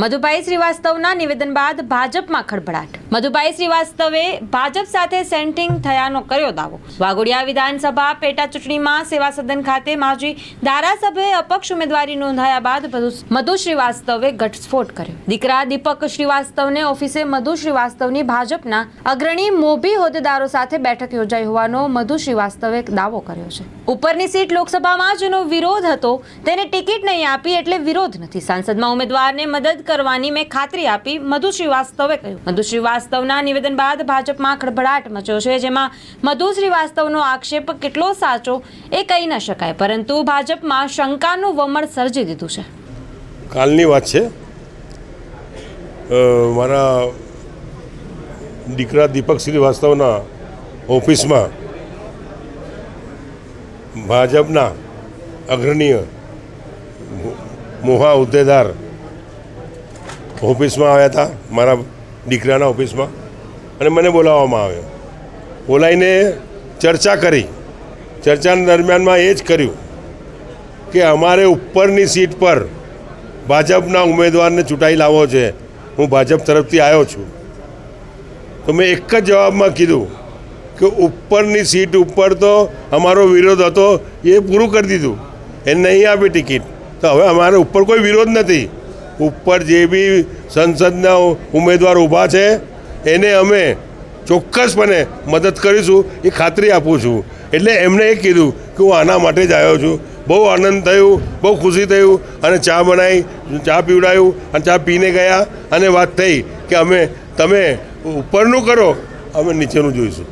મધુભાઈ શ્રીવાસ્તવના નિવેદન બાદ ભાજપમાં ખળભળાટ. મધુભાઈ શ્રીવાસ્તવે ભાજપ સાથે સેન્ટિંગ થયાનો કર્યો દાવો. વાઘોડિયા વિધાનસભા પેટા ચૂંટણીમાં સેવા સદન ખાતે માજી ધારાસભ્યએ અપક્ષ ઉમેદવારી નોંધાયા બાદ મધુ- શ્રીવાસ્તવે ઘટસ્ફોટ કર્યો. દીકરા દીપક શ્રીવાસ્તવને ઓફિસે મધુ શ્રીવાસ્તવની ભાજપના અગ્રણી મોભી હોદ્દેદારો સાથે બેઠક યોજાઈ હોવાનો મધુ શ્રીવાસ્તવે દાવો કર્યો છે. ઉપરની સીટ લોકસભામાં જેનો વિરોધ હતો તેને ટિકિટ નહીં આપી એટલે વિરોધ નથી. સાંસદમાં ઉમેદવારને મદદ કરવાની મેં ખાતરી આપી મધુ શ્રીવાસ્તવે કહ્યું. મધુ શ્રીવાસ્તવના નિવેદન બાદ ભાજપમાં ખળભળાટ મચ્યો છે, જેમાં મધુ શ્રીવાસ્તવનો આક્ષેપ કેટલો સાચો એ કહી ન શકાય, પરંતુ ભાજપમાં શંકાનું વમળ સર્જી દીધું છે. કાલની વાત છે. મારા દીકરા દીપક શ્રીવાસ્તવના ઓફિસમાં ભાજપના અગ્રણીય મોહા હોદ્દેદાર ઓફિસમાં આવ્યા હતા. મારા દીકરાના ઓફિસમાં અને મને બોલાવવામાં આવ્યો. બોલાવીને ચર્ચા કરી. ચર્ચા દરમિયાનમાં એ જ કર્યું કે અમારે ઉપરની સીટ પર ભાજપના ઉમેદવારને ચૂંટાઈ લાવવો છે. હું ભાજપ તરફથી આવ્યો છું. તો મેં એક જ જવાબમાં કીધું કે ઉપરની સીટ ઉપર તો અમારો વિરોધ હતો એ પૂરું કરી દીધું. એને નહીં આપી ટિકિટ. તો હવે અમારે ઉપર કોઈ વિરોધ નથી. ઉપર જે બી સંસદના ઉમેદવાર ઊભા છે, એને અમે ચોક્કસપણે મદદ કરીશું, એ ખાતરી આપું છું. એટલે એમણે એ કીધું કે હું આના માટે જ આવ્યો છું. બહુ આનંદ થયું, બહુ ખુશી થયું, અને ચા બનાવી, ચા પીવડાયું, અને ચા પીને ગયા, અને વાત થઈ કે અમે, તમે ઉપરનું કરો, અમે નીચેનું જોઈશું.